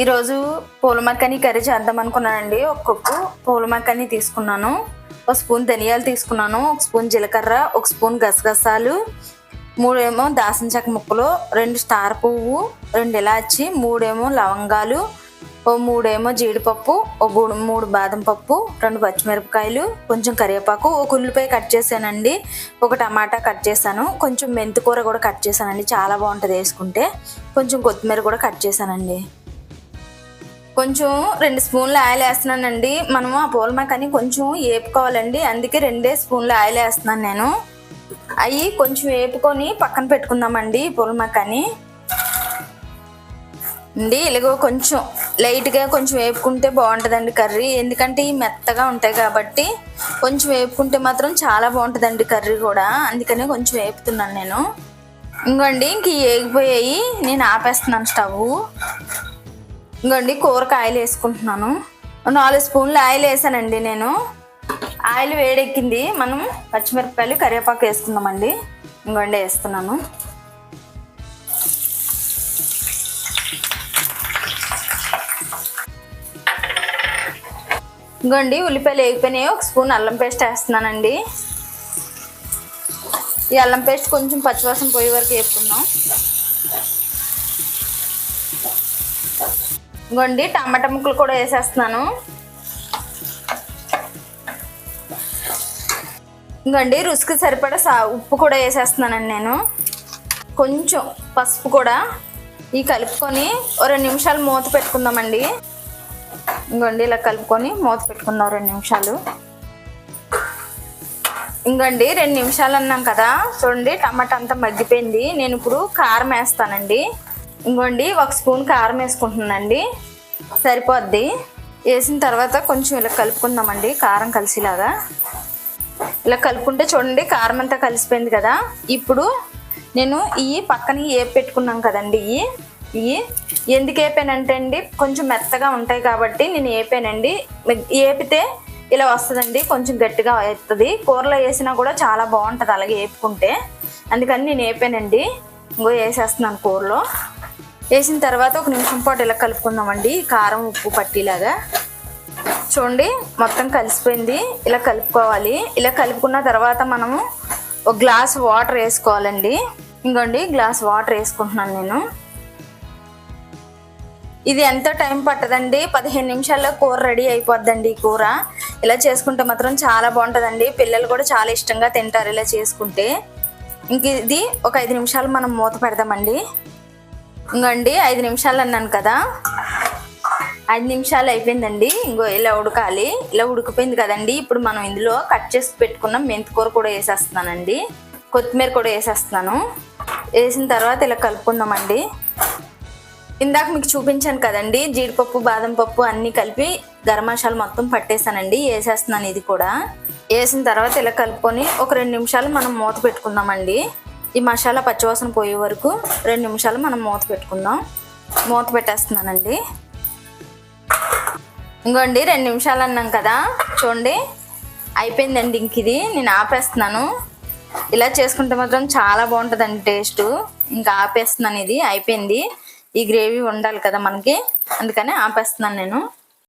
ఈరోజు పూల మక్కని కర్రీ చేద్దాం అనుకున్నానండి. ఒక కప్పు పూల మక్కని తీసుకున్నాను. ఒక స్పూన్ ధనియాలు తీసుకున్నాను. ఒక స్పూన్ జీలకర్ర ఒక స్పూన్ గసగసాలు మూడేమో దాసిన చెక్క ముక్కలు రెండు స్టార్ పువ్వు రెండు ఇలాచి మూడేమో లవంగాలు ఓ మూడేమో జీడిపప్పు ఓ మూడు మూడు బాదం పప్పు రెండు పచ్చిమిరపకాయలు కొంచెం కరివేపాకు ఒక ఉల్లిపాయ కట్ చేశానండి. ఒక టమాటా కట్ చేశాను. కొంచెం మెంతికూర కూడా కట్ చేశానండి. చాలా బాగుంటుంది వేసుకుంటే. కొంచెం కొత్తిమీర కూడా కట్ చేశానండి. కొంచెం రెండు స్పూన్లు ఆయిల్ వేస్తున్నానండి. మనము ఆ పూల మాకని కొంచెం వేపుకోవాలండి అందుకే రెండే స్పూన్లు ఆయిల్ వేస్తున్నాను నేను. అవి కొంచెం వేపుకొని పక్కన పెట్టుకుందామండి పూల మాకని అండి ఇలాగో కొంచెం లైట్గా కొంచెం వేపుకుంటే బాగుంటుందండి కర్రీ. ఎందుకంటే ఇవి మెత్తగా ఉంటాయి కాబట్టి కొంచెం వేపుకుంటే మాత్రం చాలా బాగుంటుందండి కర్రీ కూడా. అందుకనే కొంచెం వేపుతున్నాను నేను. ఇంకోండి ఇంక ఏగిపోయాయి. వేగిపోయాయి నేను ఆపేస్తున్నాను స్టవ్ ఇంకోండి కూరకు ఆయిల్ వేసుకుంటున్నాను నాలుగు స్పూన్లు ఆయిల్ వేసానండి నేను. ఆయిల్ వేడెక్కింది. మనం పచ్చిమిరపకాయలు కరివేపాకు వేసుకుందామండి. ఇంకోండి వేస్తున్నాను. ఇంకోండి ఉల్లిపాయలు వేగిపోయినాయి. ఒక స్పూన్ అల్లం పేస్ట్ వేస్తున్నానండి. ఈ అల్లం పేస్ట్ కొంచెం పచ్చివాసన పోయే వరకు వేపుకుందాం. ఇంకోండి టమాటా ముక్కలు కూడా వేసేస్తున్నాను. ఇంకోండి రుచికి సరిపడా సా ఉప్పు కూడా వేసేస్తున్నానండి నేను. కొంచెం పసుపు కూడా ఈ కలుపుకొని రెండు నిమిషాలు మూత పెట్టుకుందామండి. ఇంకోండి ఇలా కలుపుకొని మూత పెట్టుకుందాం రెండు నిమిషాలు. ఇంకండి రెండు నిమిషాలు అన్నాం కదా చూడండి టమాటా అంతా మగ్గిపోయింది. నేను ఇప్పుడు కారం వేస్తానండి. ఇంకోండి ఒక స్పూన్ కారం వేసుకుంటుందండి సరిపోద్ది. వేసిన తర్వాత కొంచెం ఇలా కలుపుకుందామండి కారం కలిసిలాగా. ఇలా కలుపుకుంటే చూడండి కారం అంతా కలిసిపోయింది కదా. ఇప్పుడు నేను ఈ పక్కన ఏపి పెట్టుకున్నాం కదండి ఇవి ఇవి ఎందుకు ఏపానంటే అండి కొంచెం మెత్తగా ఉంటాయి కాబట్టి నేను ఏపానండి. వేపితే ఇలా వస్తుందండి కొంచెం గట్టిగా అవుతుంది కూరలో వేసినా కూడా చాలా బాగుంటుంది అలాగే వేపుకుంటే అందుకని నేను ఏపానండి. ఇంకో వేసేస్తున్నాను కూరలో. వేసిన తర్వాత ఒక నిమిషం పాటు ఇలా కలుపుకుందామండి. కారం ఉప్పు పట్టిలాగా. చూడండి మొత్తం కలిసిపోయింది. ఇలా కలుపుకోవాలి. ఇలా కలుపుకున్న తర్వాత మనము ఒక గ్లాస్ వాటర్ వేసుకోవాలండి. ఇంకోండి గ్లాస్ వాటర్ వేసుకుంటున్నాను నేను. ఇది ఎంత టైం పట్టదండి? పదిహేను నిమిషాల్లో కూర రెడీ అయిపోద్దండి ఈ కూర. ఇలా చేసుకుంటే మాత్రం చాలా బాగుంటుందండి. పిల్లలు కూడా చాలా ఇష్టంగా తింటారు ఇలా చేసుకుంటే. ఇంక ఇది ఒక ఐదు నిమిషాలు మనం మూత పెడదామండి. ఇంకోండి ఐదు నిమిషాలు అన్నాను కదా. ఐదు నిమిషాలు అయిపోయిందండి. ఇంకో ఇలా ఉడకాలి. ఇలా ఉడికిపోయింది కదండి. ఇప్పుడు మనం ఇందులో కట్ చేసి పెట్టుకున్న మెంతికూర కూడా వేసేస్తున్నానండి. కొత్తిమీర కూడా వేసేస్తున్నాను. వేసిన తర్వాత ఇలా కలుపుకుందామండి. ఇందాక మీకు చూపించాను కదండి జీడిపప్పు బాదం పప్పు అన్నీ కలిపి గరం మసాలా మొత్తం పట్టేసానండి వేసేస్తున్నాను ఇది కూడా. వేసిన తర్వాత ఇలా కలుపుకొని ఒక రెండు నిమిషాలు మనం మూత పెట్టుకుందామండి. ఈ మసాలా పచ్చివాసన పోయే వరకు రెండు నిమిషాలు మనం మూత పెట్టుకుందాం. మూత పెట్టేస్తున్నానండి. ఇంకోండి రెండు నిమిషాలు అన్నాం కదా. చూడండి అయిపోయిందండి ఇంక ఇది. నేను ఆపేస్తున్నాను. ఇలా చేసుకుంటే మాత్రం చాలా బాగుంటుందండి టేస్ట్. ఇంకా ఆపేస్తున్నాను ఇది. అయిపోయింది. ఈ గ్రేవీ ఉండాలి కదా మనకి. అందుకని ఆపేస్తున్నాను నేను.